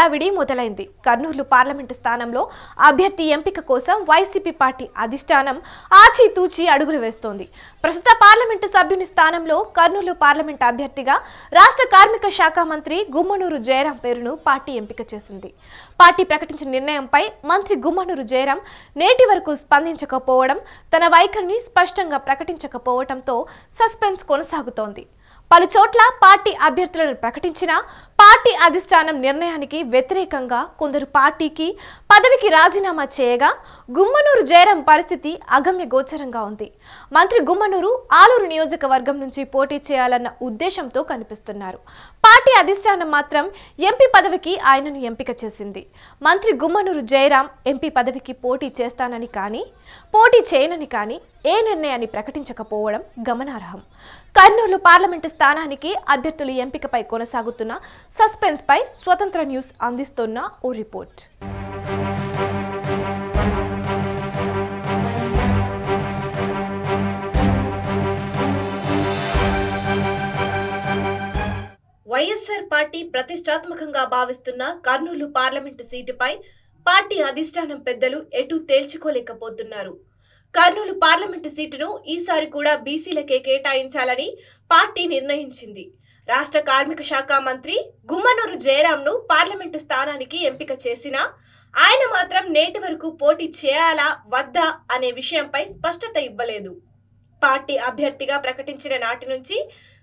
హడావిడి మొదలైంది. కర్నూలు పార్లమెంటు స్థానంలో అభ్యర్థి ఎంపిక కోసం వైసీపీ పార్టీ అధిష్టానం ఆచితూచి అడుగులు వేస్తోంది. ప్రస్తుత పార్లమెంటు సభ్యుని స్థానంలో కర్నూలు పార్లమెంటు అభ్యర్థిగా రాష్ట్ర కార్మిక శాఖ మంత్రి గుమ్మనూరు జయరాం పేరును పార్టీ ఎంపిక చేసింది. పార్టీ ప్రకటించిన నిర్ణయంపై మంత్రి గుమ్మనూరు జయరాం నేటి వరకు స్పందించకపోవడం తన వైఖరిని స్పష్టంగా ప్రకటించకపోవడంతో సస్పెన్స్ కొనసాగుతోంది. పలు చోట్ల పార్టీ అభ్యర్థులను ప్రకటించినా పార్టీ అధిష్టానం నిర్ణయానికి వ్యతిరేకంగా కొందరు పార్టీకి పదవికి రాజీనామా చేయగా గుమ్మనూరు జయరాం పరిస్థితి అగమ్య గోచరంగా ఉంది. మంత్రి గుమ్మనూరు ఆలూరు నియోజకవర్గం నుంచి పోటీ చేయాలన్న ఉద్దేశంతో కనిపిస్తున్నారు. పార్టీ అధిష్టానం మాత్రం ఎంపీ పదవికి ఆయనను ఎంపిక చేసింది. మంత్రి గుమ్మనూరు జయరాం ఎంపీ పదవికి పోటీ చేస్తానని కానీ పోటీ చేయనని కానీ ఏ నిర్ణయాన్ని ప్రకటించకపోవడం గమనార్హం. కర్నూలు పార్లమెంటు స్థానానికి అభ్యర్థుల ఎంపికపై కొనసాగుతున్న సస్పెన్స్ పై స్వతంత్ర న్యూస్ అందిస్తున్న ఓ రిపోర్ట్. వైఎస్ఆర్ పార్టీ ప్రతిష్టాత్మకంగా భావిస్తున్న కర్నూలు పార్లమెంటు సీటుపై పార్టీ అధిష్టానం పెద్దలు ఎటు తేల్చుకోలేకపోతున్నారు. కర్నూలు పార్లమెంటు సీటును ఈసారి కూడా బీసీలకే కేటాయించాలని పార్టీ నిర్ణయించింది. రాష్ట్ర కార్మిక శాఖ మంత్రి గుమ్మనూరు జయరాంను పార్లమెంటు స్థానానికి ఎంపిక చేసినా ఆయన మాత్రం నేటి వరకు పోటీ చేయాలా వద్దా అనే విషయంపై స్పష్టత ఇవ్వలేదు. పార్టీ అభ్యర్థిగా ప్రకటించిన నాటి నుంచి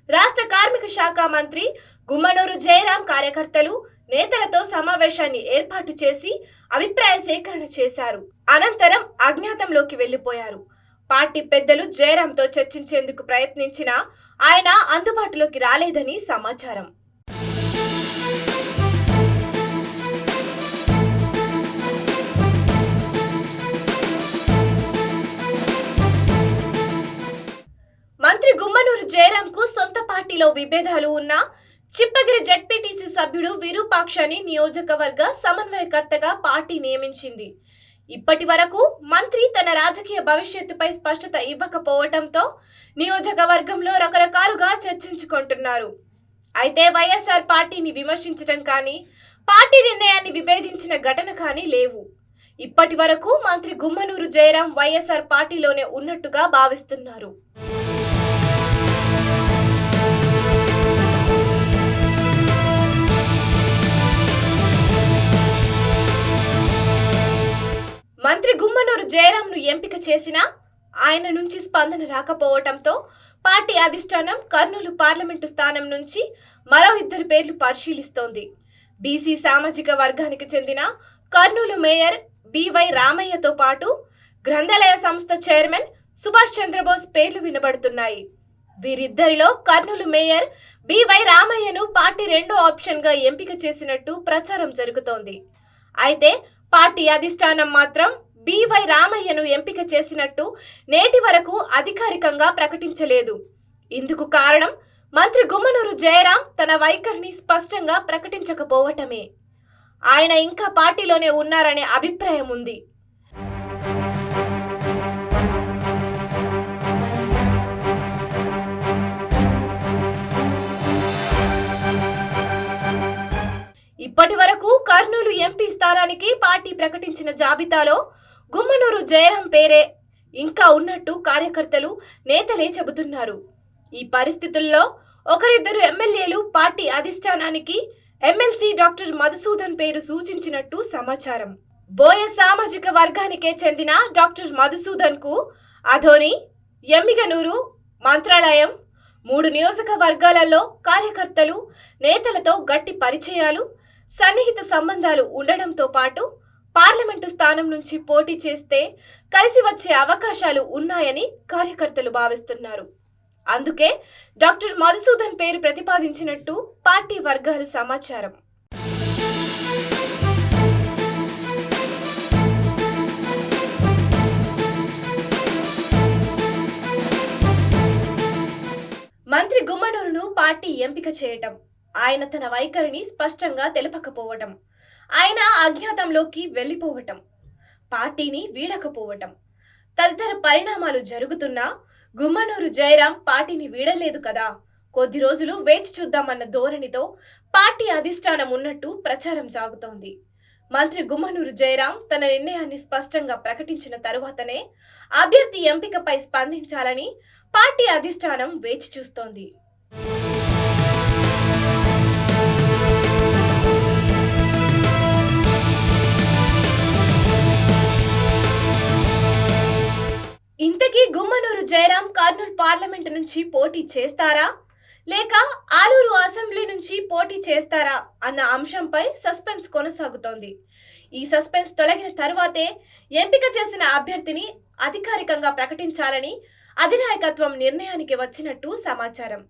రాష్ట్ర కార్మిక శాఖ మంత్రి గుమ్మనూరు జయరాం కార్యకర్తలు నేతలతో సమావేశాన్ని ఏర్పాటు చేసి అభిప్రాయ సేకరణ చేశారు. అనంతరం అజ్ఞాతంలోకి వెళ్ళిపోయారు పార్టీ పెద్దలు జయరాంతో చర్చించేందుకు ప్రయత్నించినా ఆయన అందుబాటులోకి రాలేదని సమాచారం. మంత్రి గుమ్మనూరు జయరాంకు సొంత పార్టీలో విభేదాలు ఉన్నా చిప్పగిరి జడ్పీటీసీ సభ్యుడు విరూపాక్షని నియోజకవర్గ సమన్వయకర్తగా పార్టీ నియమించింది. ఇప్పటి వరకు మంత్రి తన రాజకీయ భవిష్యత్తుపై స్పష్టత ఇవ్వకపోవటంతో నియోజకవర్గంలో రకరకాలుగా చర్చించుకుంటున్నారు. అయితే వైఎస్ఆర్ పార్టీని విమర్శించడం కానీ పార్టీ నిర్ణయాన్ని విభేదించిన ఘటన కానీ లేవు. ఇప్పటి వరకు మంత్రి గుమ్మనూరు జయరాం వైఎస్ఆర్ పార్టీలోనే ఉన్నట్టుగా భావిస్తున్నారు. జయరాంను ఎంపిక చేసినా ఆయన నుంచి స్పందన రాకపోవటంతో పార్టీ అధిష్టానం కర్నూలు పార్లమెంటు స్థానం నుంచి మరో ఇద్దరు పేర్లు పరిశీలిస్తోంది. బీసీ సామాజిక వర్గానికి చెందిన కర్నూలు మేయర్ బివై రామయ్యతో పాటు గ్రంథాలయ సంస్థ చైర్మన్ సుభాష్ చంద్రబోస్ పేర్లు వినబడుతున్నాయి. వీరిద్దరిలో కర్నూలు మేయర్ బివై రామయ్యను పార్టీ రెండో ఆప్షన్గా ఎంపిక చేసినట్టు ప్రచారం జరుగుతోంది. అయితే పార్టీ అధిష్టానం మాత్రం బివై రామయ్యను ఎంపిక చేసినట్టు నేటి వరకు అధికారికంగా ప్రకటించలేదు. ఇందుకు కారణం మంత్రి గుమ్మనూరు జయరాం తన వైఖరిని స్పష్టంగా ప్రకటించకపోవటమే. ఆయన ఇంకా పార్టీలోనే ఉన్నారనే అభిప్రాయం ఉంది. ఇప్పటి వరకు కర్నూలు ఎంపీ స్థానానికి పార్టీ ప్రకటించిన జాబితాలో గుమ్మనూరు జయరాం పేరే. ఇంకా ఉన్నట్టు కార్యకర్తలు నేతలే చెబుతున్నారు. ఈ పరిస్థితుల్లో ఒకరిద్దరు ఎమ్మెల్యేలు పార్టీ అధిష్టానానికి ఎమ్మెల్సీ డాక్టర్ మధుసూదన్ పేరు సూచించినట్టు సమాచారం. బోయ సామాజిక వర్గానికే చెందిన డాక్టర్ మధుసూదన్కు అధోని ఎమ్మిగనూరు మంత్రాలయం మూడు నియోజకవర్గాలలో కార్యకర్తలు నేతలతో గట్టి పరిచయాలు సన్నిహిత సంబంధాలు ఉండడంతో పాటు పార్లమెంటు స్థానం నుంచి పోటీ చేస్తే కలిసి వచ్చే అవకాశాలు ఉన్నాయని కార్యకర్తలు భావిస్తున్నారు. అందుకే డాక్టర్ మధుసూదన్ పేరు ప్రతిపాదించినట్టు పార్టీ వర్గాలు సమాచారం. మంత్రి గుమ్మనూరును పార్టీ ఎంపిక చేయటం ఆయన తన వైఖరిని స్పష్టంగా తెలపకపోవటం ఆయన అజ్ఞాతంలోకి వెళ్ళిపోవటం పార్టీని వీడకపోవటం. తదితర పరిణామాలు జరుగుతున్నా గుమ్మనూరు జయరాం పార్టీని వీడలేదు కదా. కొద్ది రోజులు వేచి చూద్దామన్న ధోరణితో పార్టీ అధిష్టానం ఉన్నట్టు ప్రచారం సాగుతోంది. మంత్రి గుమ్మనూరు జయరాం తన నిర్ణయాన్ని స్పష్టంగా ప్రకటించిన తరువాతనే అభ్యర్థి ఎంపికపై స్పందించాలని పార్టీ అధిష్టానం వేచి చూస్తోంది. గుమ్మనూరు జయరాం కర్నూలు పార్లమెంటు నుంచి పోటీ చేస్తారా? లేక ఆలూరు అసెంబ్లీ నుంచి పోటీ చేస్తారా? అన్న అంశంపై సస్పెన్స్ కొనసాగుతోంది. ఈ సస్పెన్స్ తొలగిన తరువాతే ఎంపిక చేసిన అభ్యర్థిని అధికారికంగా ప్రకటించాలని అధినాయకత్వం నిర్ణయానికి వచ్చినట్టు సమాచారం.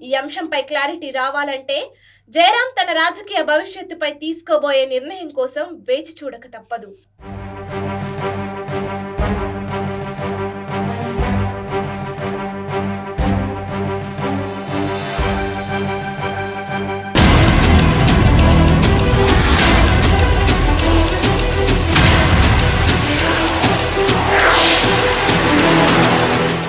ఈ అంశంపై క్లారిటీ రావాలంటే జయరాం తన రాజకీయ భవిష్యత్తుపై తీసుకోబోయే నిర్ణయం కోసం వేచి చూడక తప్పదు.